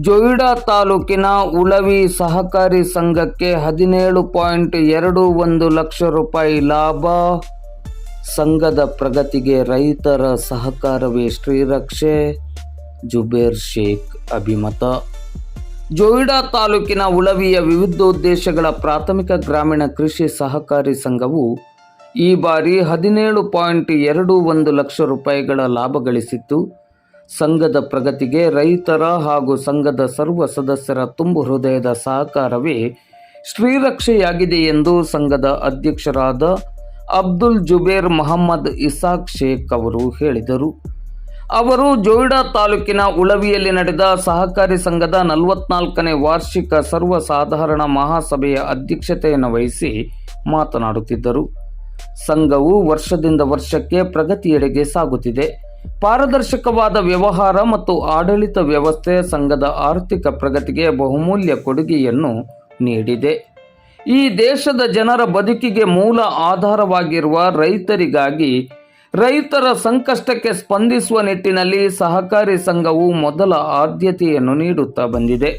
ಜೊಯ್ಡಾ ತಾಲೂಕಿನ ಉಳವಿ ಸಹಕಾರಿ ಸಂಘಕ್ಕೆ ಹದಿನೇಳು ಪಾಯಿಂಟ್ ಎರಡು ಒಂದು ಲಕ್ಷ ರೂಪಾಯಿ ಲಾಭ. ಸಂಘದ ಪ್ರಗತಿಗೆ ರೈತರ ಸಹಕಾರವೇ ಶ್ರೀರಕ್ಷೆ. ಜುಬೇರ್ ಶೇಖ್ ಅಭಿಮತ. ಜೊಯ್ಡಾ ತಾಲೂಕಿನ ಉಳವಿಯ ವಿವಿಧೋದ್ದೇಶಗಳ ಪ್ರಾಥಮಿಕ ಗ್ರಾಮೀಣ ಕೃಷಿ ಸಹಕಾರಿ ಸಂಘವು ಈ ಬಾರಿ ಹದಿನೇಳು ಪಾಯಿಂಟ್ ಎರಡು ಒಂದು ಲಕ್ಷ ರೂಪಾಯಿಗಳ ಲಾಭ ಗಳಿಸಿತ್ತು. ಸಂಘದ ಪ್ರಗತಿಗೆ ರೈತರ ಹಾಗೂ ಸಂಘದ ಸರ್ವ ಸದಸ್ಯರ ತುಂಬು ಹೃದಯದ ಸಹಕಾರವೇ ಶ್ರೀರಕ್ಷೆಯಾಗಿದೆ ಎಂದು ಸಂಘದ ಅಧ್ಯಕ್ಷರಾದ ಅಬ್ದುಲ್ ಜುಬೇರ್ ಮೊಹಮ್ಮದ್ ಇಸಾಕ್ ಶೇಖ್ ಅವರು ಹೇಳಿದರು. ಅವರು ಜೋಯಿಡಾ ತಾಲೂಕಿನ ಉಳವಿಯಲ್ಲಿ ನಡೆದ ಸಹಕಾರಿ ಸಂಘದ ನಲವತ್ನಾಲ್ಕನೇ ವಾರ್ಷಿಕ ಸರ್ವಸಾಧಾರಣ ಮಹಾಸಭೆಯ ಅಧ್ಯಕ್ಷತೆಯನ್ನು ವಹಿಸಿ ಮಾತನಾಡುತ್ತಿದ್ದರು. ಸಂಘವು ವರ್ಷದಿಂದ ವರ್ಷಕ್ಕೆ ಪ್ರಗತಿಯೆಡೆಗೆ ಸಾಗುತ್ತಿದೆ. ಪಾರದರ್ಶಕವಾದ ವ್ಯವಹಾರ ಮತ್ತು ಆಡಳಿತ ವ್ಯವಸ್ಥೆ ಸಂಘದ ಆರ್ಥಿಕ ಪ್ರಗತಿಗೆ ಬಹುಮೂಲ್ಯ ಕೊಡುಗೆಯನ್ನು ನೀಡಿದೆ. ಈ ದೇಶದ ಜನರ ಬದುಕಿಗೆ ಮೂಲ ಆಧಾರವಾಗಿರುವ ರೈತರಿಗಾಗಿ ರೈತರ ಸಂಕಷ್ಟಕ್ಕೆ ಸ್ಪಂದಿಸುವ ನಿಟ್ಟಿನಲ್ಲಿ ಸಹಕಾರಿ ಸಂಘವು ಮೊದಲ ಆದ್ಯತೆಯನ್ನು ನೀಡುತ್ತಾ ಬಂದಿದೆ.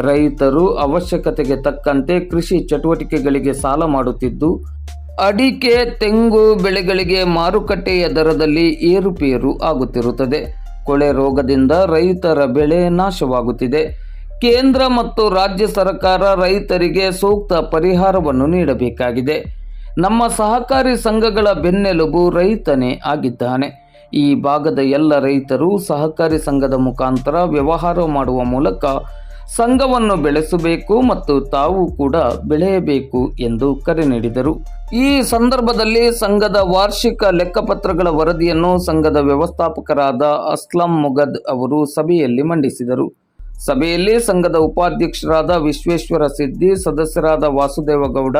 ರೈತರು ಅವಶ್ಯಕತೆಗೆ ತಕ್ಕಂತೆ ಕೃಷಿ ಚಟುವಟಿಕೆಗಳಿಗೆ ಸಾಲ ಮಾಡುತ್ತಿದ್ದು ಅಡಿಕೆ, ತೆಂಗು ಬೆಳೆಗಳಿಗೆ ಮಾರುಕಟ್ಟೆಯ ದರದಲ್ಲಿ ಏರುಪೇರು ಆಗುತ್ತಿರುತ್ತದೆ. ಕೊಳೆ ರೋಗದಿಂದ ರೈತರ ಬೆಳೆ ನಾಶವಾಗುತ್ತಿದೆ. ಕೇಂದ್ರ ಮತ್ತು ರಾಜ್ಯ ಸರ್ಕಾರ ರೈತರಿಗೆ ಸೂಕ್ತ ಪರಿಹಾರವನ್ನು ನೀಡಬೇಕಾಗಿದೆ. ನಮ್ಮ ಸಹಕಾರಿ ಸಂಘಗಳ ಬೆನ್ನೆಲುಬು ರೈತನೇ ಆಗಿದ್ದಾನೆ. ಈ ಭಾಗದ ಎಲ್ಲ ರೈತರು ಸಹಕಾರಿ ಸಂಘದ ಮುಖಾಂತರ ವ್ಯವಹಾರ ಮಾಡುವ ಮೂಲಕ ಸಂಘವನ್ನು ಬೆಳೆಸಬೇಕು ಮತ್ತು ತಾವು ಕೂಡ ಬೆಳೆಯಬೇಕು ಎಂದು ಕರೆ ನೀಡಿದರು. ಈ ಸಂದರ್ಭದಲ್ಲಿ ಸಂಘದ ವಾರ್ಷಿಕ ಲೆಕ್ಕಪತ್ರಗಳ ವರದಿಯನ್ನು ಸಂಘದ ವ್ಯವಸ್ಥಾಪಕರಾದ ಅಸ್ಲಂ ಮುಗದ್ ಅವರು ಸಭೆಯಲ್ಲಿ ಮಂಡಿಸಿದರು. ಸಭೆಯಲ್ಲಿ ಸಂಘದ ಉಪಾಧ್ಯಕ್ಷರಾದ ವಿಶ್ವೇಶ್ವರ ಸಿದ್ದಿ ಸದಸ್ಯರಾದ ವಾಸುದೇವಗೌಡ,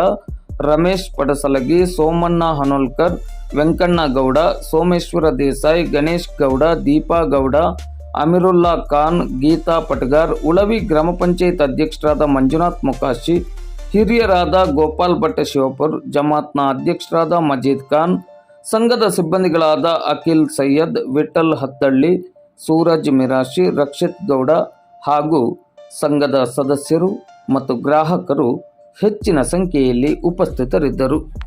ರಮೇಶ್ ಪಡಸಲಗಿ, ಸೋಮಣ್ಣ ಹನೋಲ್ಕರ್, ವೆಂಕಣ್ಣ ಗೌಡ, ಸೋಮೇಶ್ವರ ದೇಸಾಯಿ, ಗಣೇಶ್ ಗೌಡ, ದೀಪಾ ಗೌಡ ಅಮಿರುಲ್ಲಾ ಖಾನ್, ಗೀತಾ ಪಟ್ಗಾರ್, ಉಳವಿ ಗ್ರಾಮ ಪಂಚಾಯತ್ ಅಧ್ಯಕ್ಷರಾದ ಮಂಜುನಾಥ್ ಮೊಕಾಶಿ, ಹಿರಿಯರಾದ ಗೋಪಾಲ್ ಭಟ್ಟ ಶಿವಪುರ್, ಜಮಾತ್ನ ಅಧ್ಯಕ್ಷರಾದ ಮಜೀದ್ ಖಾನ್, ಸಂಘದ ಸಿಬ್ಬಂದಿಗಳಾದ ಅಖಿಲ್ ಸೈಯದ್, ವಿಠಲ್ ಹತ್ತಳ್ಳಿ, ಸೂರಜ್ ಮಿರಾಶಿ, ರಕ್ಷಿತ್ ಗೌಡ ಹಾಗೂ ಸಂಘದ ಸದಸ್ಯರು ಮತ್ತು ಗ್ರಾಹಕರು ಹೆಚ್ಚಿನ ಸಂಖ್ಯೆಯಲ್ಲಿ ಉಪಸ್ಥಿತರಿದ್ದರು.